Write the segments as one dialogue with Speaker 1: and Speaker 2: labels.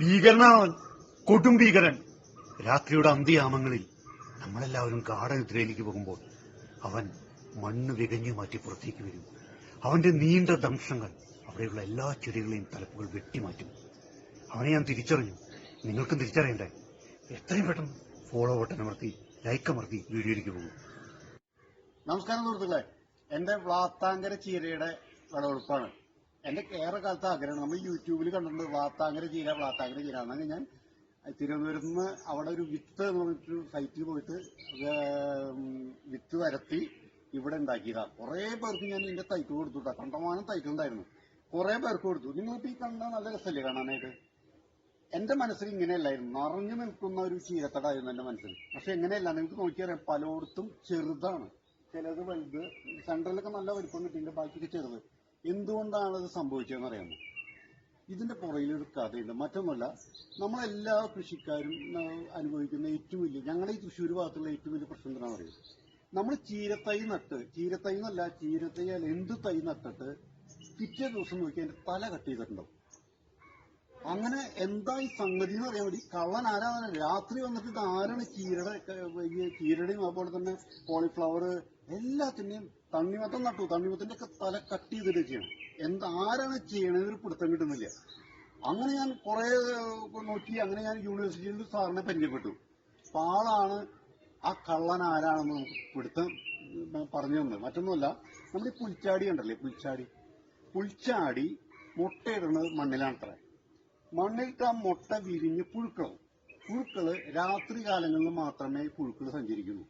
Speaker 1: ഭീകരനാണവൻ കൊടും ഭീകരൻ. രാത്രിയുടെ അന്ത്യയാമങ്ങളിൽ നമ്മളെല്ലാവരും ഗാഠനിദ്രയിലേക്ക് പോകുമ്പോൾ അവൻ മണ്ണ് വികഞ്ഞു മാറ്റി പുറത്തേക്ക് വരും. അവന്റെ നീണ്ട ദംശങ്ങൾ അവിടെയുള്ള എല്ലാ ചെടികളെയും തലപ്പുകൾ വെട്ടിമാറ്റും. അവനെ ഞാൻ തിരിച്ചറിഞ്ഞു. നിങ്ങൾക്കും തിരിച്ചറിയണ്ടേ? എത്രയും പെട്ടെന്ന് ഫോളോ ബട്ടൺ അമർത്തി ലൈക്ക് അമർത്തി വീഡിയോയിലേക്ക് പോകും.
Speaker 2: നമസ്കാരം സുഹൃത്തുക്കളെ. എന്റെ വ്ളാത്താങ്കര ചീരയുടെ വിളവെടുപ്പാണ്. എന്റെ ഏറെ കാലത്ത് ആഗ്രഹമാണ്. നമ്മൾ യൂട്യൂബിൽ കണ്ടിട്ടുണ്ട് വാത്താങ്കര ചീര വാത്താങ്കര ചീര. അങ്ങനെ ഞാൻ തിരുവനന്തപുരത്ത് നിന്ന് അവിടെ ഒരു വിത്ത് എന്ന് പറഞ്ഞിട്ട് സൈറ്റിൽ പോയിട്ട് വിത്ത് വരത്തി ഇവിടെ ഉണ്ടാക്കിയതാ. കുറെ പേർക്ക് ഞാൻ ഇതിന്റെ തൈക്ക് കൊടുത്തുട്ടാ കണ്ടമാനം തൈക്കുണ്ടായിരുന്നു കുറെ പേർക്ക് കൊടുത്തു. നിങ്ങൾക്ക് ഈ കണ്ട നല്ല രസമല്ലേ കാണാനായിട്ട് എന്റെ മനസ്സിൽ ഇങ്ങനെയല്ലായിരുന്നു. നിറഞ്ഞു നിൽക്കുന്ന ഒരു ചീരത്തടായിരുന്നു എന്റെ മനസ്സിൽ. പക്ഷെ എങ്ങനെയല്ല നിങ്ങൾക്ക് നോക്കിയറിയാം പലയിടത്തും ചെറുതാണ്. ചിലത് വലുത് സെൻട്രലൊക്കെ നല്ല വലിപ്പം കിട്ടിയിട്ടുണ്ട് ബാക്കിയൊക്കെ ചെറുത്. എന്തുകൊണ്ടാണ് അത് സംഭവിച്ചതെന്ന് അറിയാമോ ഇതിന്റെ പുറകിൽ ഒരു കഥയുണ്ട്. മറ്റൊന്നുമല്ല നമ്മളെല്ലാ കൃഷിക്കാരും അനുഭവിക്കുന്ന ഏറ്റവും വലിയ ഞങ്ങളുടെ ഈ തൃശ്ശൂർ ഭാഗത്തുള്ള ഏറ്റവും വലിയ പ്രശ്നം എന്താണെന്ന് അറിയാം? നമ്മൾ ചീരത്തൈ നട്ട് ചീരത്തൈ എന്നല്ല ചീരത്തൈ അല്ല എന്ത് തൈ നട്ടിട്ട് പിറ്റേ ദിവസം നോക്കി അതിന്റെ തല കട്ട് ചെയ്തിട്ടുണ്ടാവും. അങ്ങനെ എന്തായി സംഗതി എന്ന് പറയാൻ വേണ്ടി കള്ളൻ ആരാധന രാത്രി വന്നിട്ട് ഇത് ആരാണ് കീരട ക- ഈ ചീരയുടെയും അതുപോലെ തന്നെ കോളിഫ്ലവർ എല്ലാത്തിന്റെയും തണ്ണിമത്തം നട്ടു. തണ്ണിമത്തിന്റെ ഒക്കെ തല കട്ട് ചെയ്തിട്ടൊക്കെയാണ്. എന്ത് എന്താ ആരാണ് ചെയ്യണത് ഒരു പിടുത്തം കിട്ടുന്നില്ല. അങ്ങനെ ഞാൻ കുറെ നോക്കി അങ്ങനെ ഞാൻ യൂണിവേഴ്സിറ്റിയിൽ സാറിനെ പരിചയപ്പെട്ടു. അപ്പൊ ആളാണ് ആ കള്ളൻ ആരാണെന്ന് നമുക്ക് പിടുത്തം പറഞ്ഞു തന്നത്. മറ്റൊന്നുമല്ല നമ്മുടെ ഈ പുൽച്ചാടി ഉണ്ടല്ലേ പുൽച്ചാടി? പുൽച്ചാടി മുട്ടയിടുന്നത് മണ്ണിലാണത്രേ. മണ്ണിലിട്ട് മുട്ട വിരിഞ്ഞ് പുഴുക്കളും പുഴുക്കൾ രാത്രി കാലങ്ങളിൽ മാത്രമേ പുഴുക്കൾ സഞ്ചരിക്കുള്ളൂ.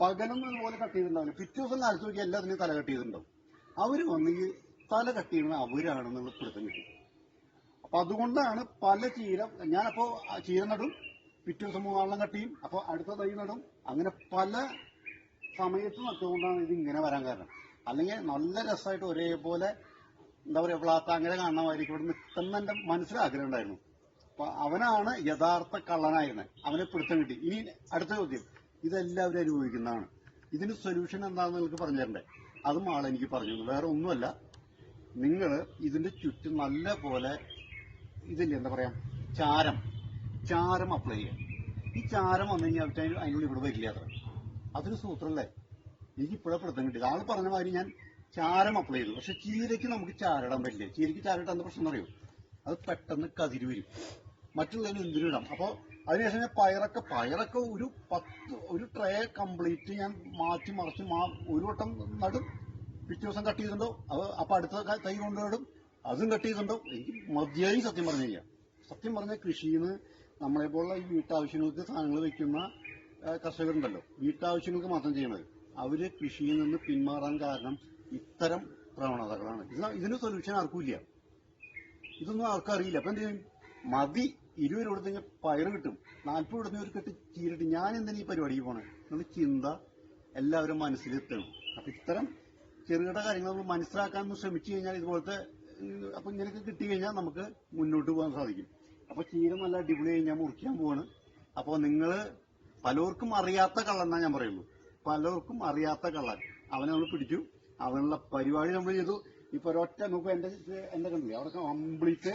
Speaker 2: പകലൊന്നും ഇതുപോലെ കട്ട് ചെയ്തിട്ടുണ്ടാവില്ല. പിറ്റേ ദിവസം കാലത്ത് നോക്കി എല്ലാത്തിനും തല കട്ട് ചെയ്തിട്ടുണ്ടാവും. ഈ തല കട്ട് ചെയ്യുന്നത് അവരാണെന്നുള്ള പിടുത്തം കിട്ടി. അപ്പൊ അതുകൊണ്ടാണ് പല ചീര ഞാനപ്പോ ചീര നടും പിറ്റേ ദിവസം മൂന്നാളം കട്ട് ചെയ്യും. അപ്പൊ അടുത്ത തൈ നടും. അങ്ങനെ പല സമയത്ത് നട്ടുകൊണ്ടാണ് ഇത് ഇങ്ങനെ വരാൻ കാരണം. അല്ലെങ്കിൽ നല്ല രസമായിട്ട് ഒരേപോലെ എന്താ പറയുക വ്ളാത്താങ്കര അങ്ങനെ കാണണമായിരിക്കും. ഇവിടെ നിൽക്കുന്ന മനസ്സിൽ ആഗ്രഹം ഉണ്ടായിരുന്നു അപ്പൊ അവനാണ് യഥാർത്ഥ കള്ളനായിരുന്നത് അവനെ പിടുത്തം കിട്ടി. ഇനി അടുത്ത ചോദ്യം. ഇതെല്ലാവരും അനുഭവിക്കുന്നതാണ്. ഇതിന് സൊല്യൂഷൻ എന്താണെന്ന് നിങ്ങൾക്ക് പറഞ്ഞു തരണ്ടേ? അതും ആളെനിക്ക് പറഞ്ഞു. വേറെ ഒന്നുമല്ല. നിങ്ങൾ ഇതിന്റെ ചുറ്റും നല്ല പോലെ ഇതില്ലേ എന്താ പറയാ ചാരം. ചാരം അപ്ലൈ ചെയ്യുക ഈ ചാരം വന്നു കഴിഞ്ഞാൽ അതിന് അതിനുള്ളിൽ ഇവിടെ വരില്ല അത്ര അതൊരു സൂത്രമല്ലേ എനിക്ക് ഇപ്പോഴെ പിടുത്തം കിട്ടിയത്. ആൾ പറഞ്ഞ മാതിരി ഞാൻ ചാരം അപ്ലൈ ചെയ്തു. പക്ഷെ ചീരയ്ക്ക് നമുക്ക് ചാരിടാൻ പറ്റില്ല. ചീരയ്ക്ക് ചാരിട്ടാൻ എന്താ പ്രശ്നം അറിയോ അത് പെട്ടെന്ന് കതിര് വരും. മറ്റുള്ളതിന് ഇടാം. അപ്പൊ അതിനുശേഷം ഞാൻ പയറൊക്കെ പയറൊക്കെ ഒരു പത്ത് ഒരു ട്രേ കംപ്ലീറ്റ് ഞാൻ മാറ്റി മറിച്ച് മാ ഒരു വട്ടം നടും. പിറ്റേ ദിവസം കട്ട് ചെയ്തിട്ടുണ്ടോ? അത് അപ്പൊ അടുത്ത തൈ കൊണ്ടുപോയിടും അതും കട്ട് ചെയ്തിട്ടുണ്ടോ? എനിക്ക് മതിയായി സത്യം പറഞ്ഞു കഴിഞ്ഞാൽ സത്യം പറഞ്ഞ കൃഷിയിൽ നിന്ന് നമ്മളെ പോലുള്ള ഈ വീട്ടാവശ്യങ്ങൾക്ക് സാധനങ്ങൾ വെക്കുന്ന കർഷകരുണ്ടല്ലോ. വീട്ടാവശ്യങ്ങൾക്ക് മാത്രം ചെയ്യണത്. അവർ കൃഷിയിൽ നിന്ന് പിന്മാറാൻ കാരണം ഇത്തരം പ്രവണതകളാണ്. ഇത് ഇതിന് സൊല്യൂഷൻ ആർക്കും ഇല്ല. ഇതൊന്നും ആർക്കും അറിയില്ല. അപ്പൊ എന്ത് ചെയ്യും? മതി. ഇരുപത് രൂപ കൊടുത്തു പയറ് കിട്ടും. നാൽപ്പത് കൊടുത്ത ഒരു കെട്ട് ചീരിട്ട് ഞാൻ എന്തിനാ ഈ പരിപാടിക്ക് പോണേ? എന്ന ചിന്ത എല്ലാവരും മനസ്സിലെത്തണം. അപ്പൊ ഇത്തരം ചെറുകിട കാര്യങ്ങൾ നമ്മൾ മനസ്സിലാക്കാൻ ശ്രമിച്ചു കഴിഞ്ഞാൽ ഇതുപോലത്തെ അപ്പൊ ഇങ്ങനെയൊക്കെ കിട്ടി കഴിഞ്ഞാൽ നമുക്ക് മുന്നോട്ട് പോകാൻ സാധിക്കും. അപ്പൊ ചീര നല്ല അടിപൊളി കഴിഞ്ഞാൽ മുറിക്കാൻ പോവാണ്. അപ്പൊ നിങ്ങൾ പലർക്കും അറിയാത്ത കള്ളെന്നാ ഞാൻ പറയുള്ളൂ. പലർക്കും അറിയാത്ത കള്ളൻ. അവനെ നമ്മൾ പിടിച്ചു. അവനുള്ള പരിപാടി നമ്മൾ ചെയ്തു. ഇപ്പൊ ഒരൊറ്റ നോക്കുക എന്റെ എന്റെ കണ്ടില്ലേ? അവിടെ കംപ്ലീറ്റ്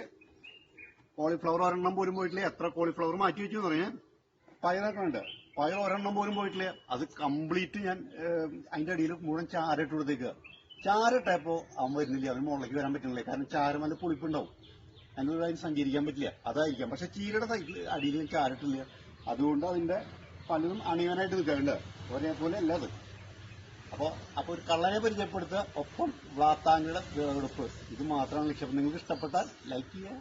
Speaker 2: കോളിഫ്ലവർ ഒരെണ്ണം പോലും പോയിട്ടില്ല. എത്ര കോളിഫ്ലവർ മാറ്റി വെച്ചു എന്ന് പറഞ്ഞാൽ പയറൊക്കെ ഉണ്ട്. പയർ ഒരെണ്ണം പോലും പോയിട്ടില്ല. അത് കംപ്ലീറ്റ് ഞാൻ അതിന്റെ അടിയിൽ മുഴുവൻ ചാരട്ട് കൊടുത്തേക്കുക ചാരട്ടപ്പോ അവൻ വരുന്നില്ല. അവന് മുകളിലേക്ക് വരാൻ പറ്റുന്നില്ല. കാരണം ചാരം നല്ല പുളിപ്പുണ്ടാവും. അതിനുള്ള അതിന് സഞ്ചരിക്കാൻ പറ്റില്ല. അതായിരിക്കാം. പക്ഷെ ചീരയുടെ സൈഡിൽ അടിയിൽ ചാരട്ടില്ല. അതുകൊണ്ട് അതിന്റെ പലതും അണിയനായിട്ട് നിൽക്കാറുണ്ട്. ഒരേപോലെ അല്ല അത്. അപ്പൊ അപ്പൊ ഒരു കള്ളനെ പരിചയപ്പെടുത്തുക ഒപ്പം വ്ളാത്താങ്കയുടെ വിളവെടുപ്പ് ഇത് മാത്രമാണ് ലക്ഷ്യം. നിങ്ങൾക്ക് ഇഷ്ടപ്പെട്ടാൽ ലൈക്ക് ചെയ്യുക.